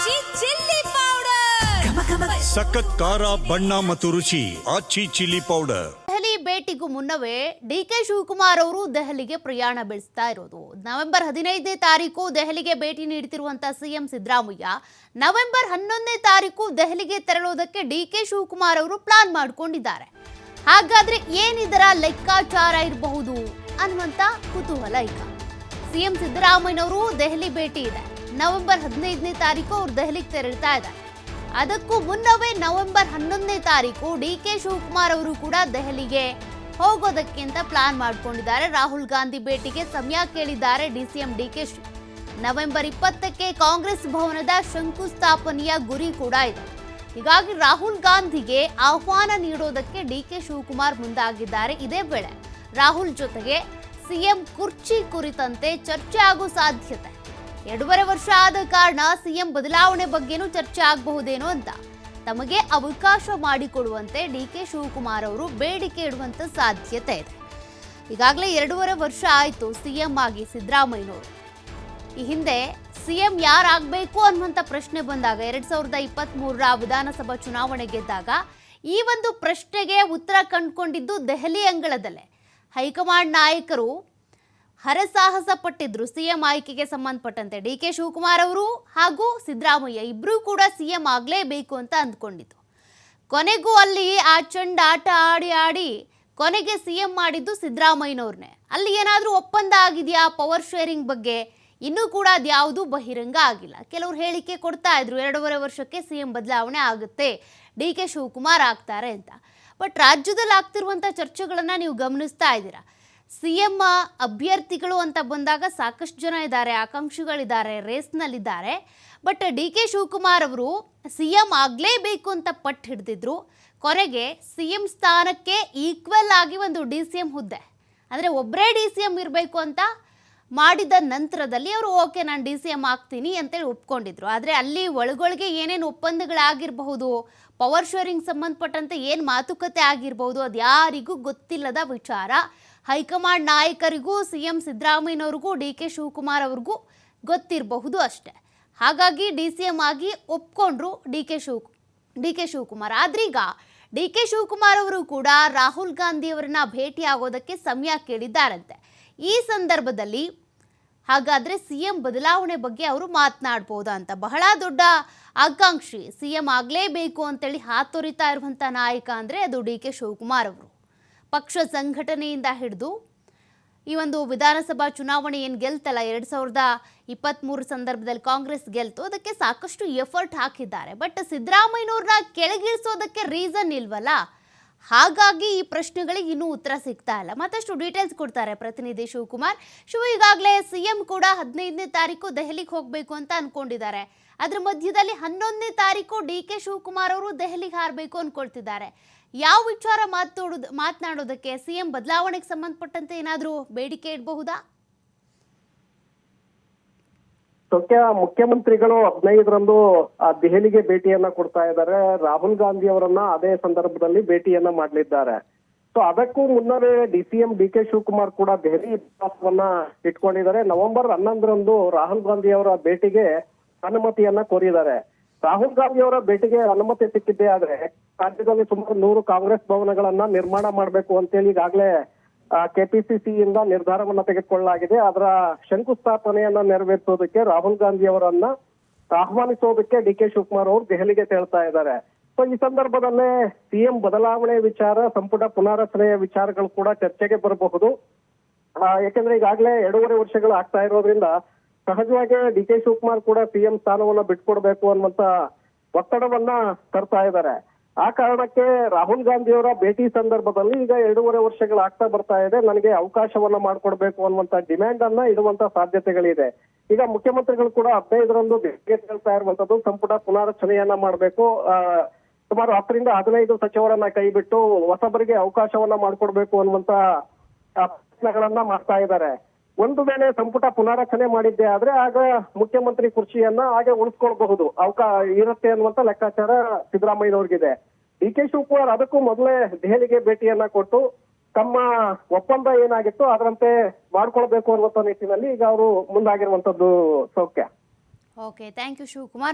ಆಚಿ chilli powder. ಸಖತ್ ಖಾರ ಬಣ್ಣ ಮತ್ತು ರುಚಿ ಆಚಿ ಚಿಲ್ಲಿ ಪೌಡರ್. ದೆಹಲಿ ಭೇಟಿಗೂ ಮುನ್ನವೇ ಡಿ ಕೆ ಶಿವಕುಮಾರ್ ಅವರು ದೆಹಲಿಗೆ ಪ್ರಯಾಣ ಬೆಳೆಸ್ತಾ ಇರೋದು. ನವೆಂಬರ್ ಹದಿನೈದನೇ ತಾರೀಕು ದೆಹಲಿಗೆ ಭೇಟಿ ನೀಡುತ್ತಿರುವಂತಹ ಸಿಎಂ ಸಿದ್ದರಾಮಯ್ಯ ನವೆಂಬರ್ ಹನ್ನೊಂದನೇ ತಾರೀಕು ದೆಹಲಿಗೆ ತೆರಳೋದಕ್ಕೆ ಡಿ ಕೆ ಶಿವಕುಮಾರ್ ಅವರು ಪ್ಲಾನ್ ಮಾಡಿಕೊಂಡಿದ್ದಾರೆ. ಹಾಗಾದ್ರೆ ಏನಿದರ ಲೆಕ್ಕಾಚಾರ ಇರಬಹುದು? ಅನ್ನುವಂತ ಕುತೂಹಲ ಈಗ ಸಿಎಂ ಸಿದ್ದರಾಮಯ್ಯನವರು ದೆಹಲಿ ಭೇಟಿ ಇದೆ. ನವೆಂಬರ್ ಹದಿನೈದನೇ ತಾರೀಕು ಅವ್ರು ದೆಹಲಿಗೆ ತೆರಳ್ತಾ ಇದ್ದಾರೆ ಅದಕ್ಕೂ ಮುನ್ನವೇ ನವೆಂಬರ್ ಹನ್ನೊಂದನೇ ತಾರೀಕು ಡಿ ಕೆ ಶಿವಕುಮಾರ್ ಅವರು ಕೂಡ ದೆಹಲಿಗೆ ಹೋಗೋದಕ್ಕೆ ಅಂತ ಪ್ಲಾನ್ ಮಾಡ್ಕೊಂಡಿದ್ದಾರೆ. ರಾಹುಲ್ ಗಾಂಧಿ ಭೇಟಿಗೆ ಸಮಯ ಕೇಳಿದ್ದಾರೆ D DCM D K Shi. November ಇಪ್ಪತ್ತಕ್ಕೆ ಕಾಂಗ್ರೆಸ್ ಭವನದ ಶಂಕುಸ್ಥಾಪನೆಯ ಗುರಿ ಕೂಡ ಇದೆ. ಹೀಗಾಗಿ ರಾಹುಲ್ ಗಾಂಧಿಗೆ ಆಹ್ವಾನ ನೀಡೋದಕ್ಕೆ ಡಿ ಕೆ ಶಿವಕುಮಾರ್ ಮುಂದಾಗಿದ್ದಾರೆ. ಇದೇ ವೇಳೆ ರಾಹುಲ್ ಜೊತೆಗೆ ಸಿಎಂ ಕುರ್ಚಿ ಕುರಿತಂತೆ ಚರ್ಚೆ ಆಗೋ ಸಾಧ್ಯತೆ. ಎರಡೂವರೆ ವರ್ಷ ಆದ ಕಾರಣ ಸಿಎಂ ಬದಲಾವಣೆ ಬಗ್ಗೆನೂ ಚರ್ಚೆ ಆಗಬಹುದೇನೋ ಅಂತ. ತಮಗೆ ಅವಕಾಶ ಮಾಡಿಕೊಡುವಂತೆ ಡಿ ಕೆ ಶಿವಕುಮಾರ್ ಅವರು ಬೇಡಿಕೆ ಇಡುವಂತ ಸಾಧ್ಯತೆ ಇದೆ. ಈಗಾಗಲೇ ಎರಡೂವರೆ ವರ್ಷ ಆಯಿತು ಸಿಎಂ ಆಗಿ ಸಿದ್ದರಾಮಯ್ಯನವರು. ಈ ಹಿಂದೆ ಸಿಎಂ ಯಾರಾಗಬೇಕು ಅನ್ನುವಂಥ ಪ್ರಶ್ನೆ ಬಂದಾಗ, ಎರಡು ಸಾವಿರದ ಇಪ್ಪತ್ತ್ಮೂರರ ವಿಧಾನಸಭಾ ಚುನಾವಣೆ ಗೆದ್ದಾಗ ಈ ಒಂದು ಪ್ರಶ್ನೆಗೆ ಉತ್ತರ ಕಂಡುಕೊಂಡಿದ್ದು ದೆಹಲಿ ಅಂಗಳದಲ್ಲೇ. ಹೈಕಮಾಂಡ್ ನಾಯಕರು ಹರಸಾಹಸ ಪಟ್ಟಿದ್ರು ಸಿಎಂ ಆಯ್ಕೆಗೆ ಸಂಬಂಧಪಟ್ಟಂತೆ ಡಿ ಕೆ ಶಿವಕುಮಾರ್ ಅವರು ಹಾಗೂ ಸಿದ್ದರಾಮಯ್ಯ ಇಬ್ಬರೂ ಕೂಡ ಸಿಎಂ ಆಗಲೇಬೇಕು ಅಂತ ಅಂದ್ಕೊಂಡಿದ್ದು ಕೊನೆಗೂ ಅಲ್ಲಿ ಆ ಚಂಡ ಆಟ ಆಡಿ ಆಡಿ ಕೊನೆಗೆ ಸಿಎಂ ಮಾಡಿದ್ದು ಸಿದ್ದರಾಮಯ್ಯನವ್ರನ್ನೇ. ಅಲ್ಲಿ ಏನಾದರೂ ಒಪ್ಪಂದ ಆಗಿದೆಯಾ ಪವರ್ ಶೇರಿಂಗ್ ಬಗ್ಗೆ? ಇನ್ನೂ ಕೂಡ ಅದ್ಯಾವುದೂ ಬಹಿರಂಗ ಆಗಿಲ್ಲ. ಕೆಲವರು ಹೇಳಿಕೆ ಕೊಡ್ತಾ ಇದ್ರು, ಎರಡೂವರೆ ವರ್ಷಕ್ಕೆ ಸಿಎಂ ಬದಲಾವಣೆ ಆಗುತ್ತೆ, ಡಿ ಕೆ ಶಿವಕುಮಾರ್ ಆಗ್ತಾರೆ ಅಂತ. ಬಟ್ ರಾಜ್ಯದಲ್ಲಿ ಆಗ್ತಿರುವಂಥ ಚರ್ಚೆಗಳನ್ನು ನೀವು ಗಮನಿಸ್ತಾ ಇದ್ದೀರಾ? ಸಿ ಎಂ ಅಭ್ಯರ್ಥಿಗಳು ಅಂತ ಬಂದಾಗ ಸಾಕಷ್ಟು ಜನ ಇದ್ದಾರೆ, ಆಕಾಂಕ್ಷಿಗಳಿದ್ದಾರೆ, ರೇಸ್ನಲ್ಲಿದ್ದಾರೆ. ಬಟ್ ಡಿ ಕೆ ಶಿವಕುಮಾರ್ ಅವರು ಸಿ ಎಂ ಆಗಲೇಬೇಕು ಅಂತ ಪಟ್ಟು ಹಿಡಿದಿದ್ರು. ಕೊರೆಗೆ ಸಿ ಎಂ ಸ್ಥಾನಕ್ಕೆ ಈಕ್ವಲ್ ಆಗಿ ಒಂದು ಡಿ ಸಿ ಎಂ ಹುದ್ದೆ. ಅಂದರೆ ಒಬ್ಬರೇ ಡಿ ಸಿ ಎಂ ಇರಬೇಕು ಅಂತ ಮಾಡಿದ ನಂತರದಲ್ಲಿ ಅವರು, ಓಕೆ, ನಾನು ಡಿ ಸಿ ಎಂ ಆಗ್ತೀನಿ ಅಂತೇಳಿ ಒಪ್ಕೊಂಡಿದ್ರು. ಆದರೆ ಅಲ್ಲಿ ಒಳಗೊಳಗೆ ಏನೇನು ಒಪ್ಪಂದಗಳಾಗಿರಬಹುದು, ಪವರ್ ಶೇರಿಂಗ್ ಸಂಬಂಧಪಟ್ಟಂತೆ ಏನು ಮಾತುಕತೆ ಆಗಿರಬಹುದು, ಅದು ಯಾರಿಗೂ ಗೊತ್ತಿಲ್ಲದ ವಿಚಾರ. ಹೈಕಮಾಂಡ್ ನಾಯಕರಿಗೂ, ಸಿ ಎಂ ಸಿದ್ದರಾಮಯ್ಯನವ್ರಿಗೂ, ಡಿ ಕೆ ಶಿವಕುಮಾರ್ ಅವ್ರಿಗೂ ಗೊತ್ತಿರಬಹುದು ಅಷ್ಟೇ. ಹಾಗಾಗಿ ಡಿ ಸಿ ಎಂ ಆಗಿ ಒಪ್ಕೊಂಡ್ರು D K Shiva, D K Shivakumar. ಆದ್ರೀಗ D K Shivakumar ಅವರು ಕೂಡ ರಾಹುಲ್ ಗಾಂಧಿ ಅವರನ್ನ ಭೇಟಿ ಆಗೋದಕ್ಕೆ ಸಮಯ ಕೇಳಿದ್ದಾರಂತೆ. ಈ ಸಂದರ್ಭದಲ್ಲಿ ಹಾಗಾದರೆ ಸಿ ಎಂ ಬದಲಾವಣೆ ಬಗ್ಗೆ ಅವರು ಮಾತನಾಡ್ಬೋದಾ ಅಂತ? ಬಹಳ ದೊಡ್ಡ ಆಕಾಂಕ್ಷಿ. ಸಿ ಎಂ ಆಗಲೇಬೇಕು ಅಂತೇಳಿ ಹಾತೊರಿತಾ ಇರುವಂಥ ನಾಯಕ ಅಂದರೆ ಅದು ಡಿ ಕೆ ಶಿವಕುಮಾರ್ ಅವರು. ಪಕ್ಷ ಸಂಘಟನೆಯಿಂದ ಹಿಡಿದು ಈ ಒಂದು ವಿಧಾನಸಭಾ ಚುನಾವಣೆ ಏನು ಗೆಲ್ತಲ್ಲ? ಎರಡು ಸಾವಿರದ ಇಪ್ಪತ್ತ್ಮೂರು ಸಂದರ್ಭದಲ್ಲಿ ಕಾಂಗ್ರೆಸ್ ಗೆಲ್ತು. ಅದಕ್ಕೆ ಸಾಕಷ್ಟು ಎಫರ್ಟ್ ಹಾಕಿದ್ದಾರೆ. ಬಟ್ ಸಿದ್ದರಾಮಯ್ಯನವ್ರನ್ನ ಕೆಳಗಿಳಿಸೋದಕ್ಕೆ ರೀಸನ್ ಇಲ್ವಲ್ಲ? ಹಾಗಾಗಿ ಈ ಪ್ರಶ್ನೆಗಳಿಗೆ ಇನ್ನೂ ಉತ್ತರ ಸಿಗ್ತಾ ಇಲ್ಲ. ಮತ್ತಷ್ಟು ಡೀಟೇಲ್ಸ್ ಕೊಡ್ತಾರೆ ಪ್ರತಿನಿಧಿ ಶಿವಕುಮಾರ್. ಶಿವ ಈಗಾಗಲೇ ಸಿ ಎಂ ಕೂಡ ಹದಿನೈದನೇ ತಾರೀಕು ದೆಹಲಿಗೆ ಹೋಗಬೇಕು ಅಂತ ಅನ್ಕೊಂಡಿದ್ದಾರೆ. ಅದ್ರ ಮಧ್ಯದಲ್ಲಿ ಹನ್ನೊಂದನೇ ತಾರೀಕು ಡಿ ಕೆ ಶಿವಕುಮಾರ್ ಅವರು ದೆಹಲಿಗೆ ಹಾರಬೇಕು ಅನ್ಕೊಳ್ತಿದ್ದಾರೆ. ಯಾವ ವಿಚಾರ ಮಾತಾಡೋದು ಮಾತನಾಡೋದಕ್ಕೆ ಸಿ ಎಂ ಬದಲಾವಣೆಗೆ ಸಂಬಂಧಪಟ್ಟಂತೆ ಏನಾದರೂ ಬೇಡಿಕೆ ಇಡಬಹುದಾ? ಸೌಖ್ಯ ಮುಖ್ಯಮಂತ್ರಿಗಳು ಹದಿನೈದರಂದು ದೆಹಲಿಗೆ ಭೇಟಿಯನ್ನ ಕೊಡ್ತಾ ಇದ್ದಾರೆ. ರಾಹುಲ್ ಗಾಂಧಿ ಅವರನ್ನ ಅದೇ ಸಂದರ್ಭದಲ್ಲಿ ಭೇಟಿಯನ್ನ ಮಾಡಲಿದ್ದಾರೆ. ಸೊ ಅದಕ್ಕೂ ಮುನ್ನವೇ D C M D K Shivakumar ಕೂಡ ದೆಹಲಿ ಪ್ರವಾಸವನ್ನ ಇಟ್ಕೊಂಡಿದ್ದಾರೆ. ನವೆಂಬರ್ ಹನ್ನೊಂದರಂದು ರಾಹುಲ್ ಗಾಂಧಿ ಅವರ ಭೇಟಿಗೆ ಅನುಮತಿಯನ್ನ ಕೋರಿದ್ದಾರೆ. ರಾಹುಲ್ ಗಾಂಧಿ ಅವರ ಭೇಟಿಗೆ ಅನುಮತಿ ಸಿಕ್ಕಿದ್ದೇ ಆದ್ರೆ, ರಾಜ್ಯದಲ್ಲಿ ಸುಮಾರು ನೂರು ಕಾಂಗ್ರೆಸ್ ಭವನಗಳನ್ನ ನಿರ್ಮಾಣ ಮಾಡಬೇಕು ಅಂತೇಳಿ ಈಗಾಗಲೇ ಕೆಪಿಸಿಸಿ ಇಂದ ನಿರ್ಧಾರವನ್ನ ತೆಗೆದುಕೊಳ್ಳಲಾಗಿದೆ. ಅದರ ಶಂಕುಸ್ಥಾಪನೆಯನ್ನ ನೆರವೇರಿಸೋದಕ್ಕೆ ರಾಹುಲ್ ಗಾಂಧಿ ಅವರನ್ನ ಆಹ್ವಾನಿಸೋದಕ್ಕೆ ಡಿ ಕೆ ಶಿವಕುಮಾರ್ ಅವರು ದೆಹಲಿಗೆ ತೆರಳ್ತಾ ಇದ್ದಾರೆ. ಸೊ ಈ ಸಂದರ್ಭದಲ್ಲೇ ಸಿಎಂ ಬದಲಾವಣೆ ವಿಚಾರ, ಸಂಪುಟ ಪುನಾರಚನೆಯ ವಿಚಾರಗಳು ಕೂಡ ಚರ್ಚೆಗೆ ಬರಬಹುದು. ಯಾಕಂದ್ರೆ ಈಗಾಗಲೇ ಎರಡೂವರೆ ವರ್ಷಗಳು ಆಗ್ತಾ ಇರೋದ್ರಿಂದ ಸಹಜವಾಗಿ ಡಿ ಕೆ ಶಿವಕುಮಾರ್ ಕೂಡ ಸಿಎಂ ಸ್ಥಾನವನ್ನ ಬಿಟ್ಕೊಡ್ಬೇಕು ಅನ್ನುವಂತ ಒತ್ತಡವನ್ನ ತರ್ತಾ ಇದ್ದಾರೆ. ಆ ಕಾರಣಕ್ಕೆ ರಾಹುಲ್ ಗಾಂಧಿ ಅವರ ಭೇಟಿ ಸಂದರ್ಭದಲ್ಲಿ ಈಗ ಎರಡೂವರೆ ವರ್ಷಗಳು ಆಗ್ತಾ ಬರ್ತಾ ಇದೆ. ನನಗೆ ಅವಕಾಶವನ್ನ ಮಾಡ್ಕೊಡ್ಬೇಕು ಅನ್ನುವಂತ ಡಿಮ್ಯಾಂಡ್ ಅನ್ನ ಇಡುವಂತ ಸಾಧ್ಯತೆಗಳಿದೆ. ಈಗ ಮುಖ್ಯಮಂತ್ರಿಗಳು ಕೂಡ ಹದಿನೈದರಂದು ಹೇಳ್ತಾ ಇರುವಂತದ್ದು ಸಂಪುಟ ಪುನಾರಚನೆಯನ್ನ ಮಾಡಬೇಕು. ಸುಮಾರು ಹತ್ತರಿಂದ ಹದಿನೈದು ಸಚಿವರನ್ನ ಕೈಬಿಟ್ಟು ಹೊಸಬರಿಗೆ ಅವಕಾಶವನ್ನ ಮಾಡ್ಕೊಡ್ಬೇಕು ಅನ್ನುವಂತ ಪ್ರಯತ್ನಗಳನ್ನ ಮಾಡ್ತಾ ಇದ್ದಾರೆ. ಒಂದು ವೇಳೆ ಸಂಪುಟ ಪುನಾರಚನೆ ಮಾಡಿದ್ದೆ ಆದ್ರೆ ಆಗ ಮುಖ್ಯಮಂತ್ರಿ ಕುರ್ಚಿಯನ್ನ ಹಾಗೆ ಉಳಿಸ್ಕೊಳ್ಬಹುದು. ಅವಕಾಶ ಇರುತ್ತೆ ಅನ್ನುವಂತ ಲೆಕ್ಕಾಚಾರ ಸಿದ್ದರಾಮಯ್ಯನವ್ರಿಗಿದೆ. ಡಿ ಕೆ ಶಿವಕುಮಾರ್ ಅದಕ್ಕೂ ಮೊದಲೇ ದೆಹಲಿಗೆ ಭೇಟಿಯನ್ನ ಕೊಟ್ಟು ತಮ್ಮ ಒಪ್ಪಂದ ಏನಾಗಿತ್ತು ಅದರಂತೆ ಮಾಡ್ಕೊಳ್ಬೇಕು ಅನ್ನುವಂತ ನಿಟ್ಟಿನಲ್ಲಿ ಈಗ ಅವರು ಮುಂದಾಗಿರುವಂತದ್ದು ಸೌಖ್ಯ. Okay thank you Shivakumar.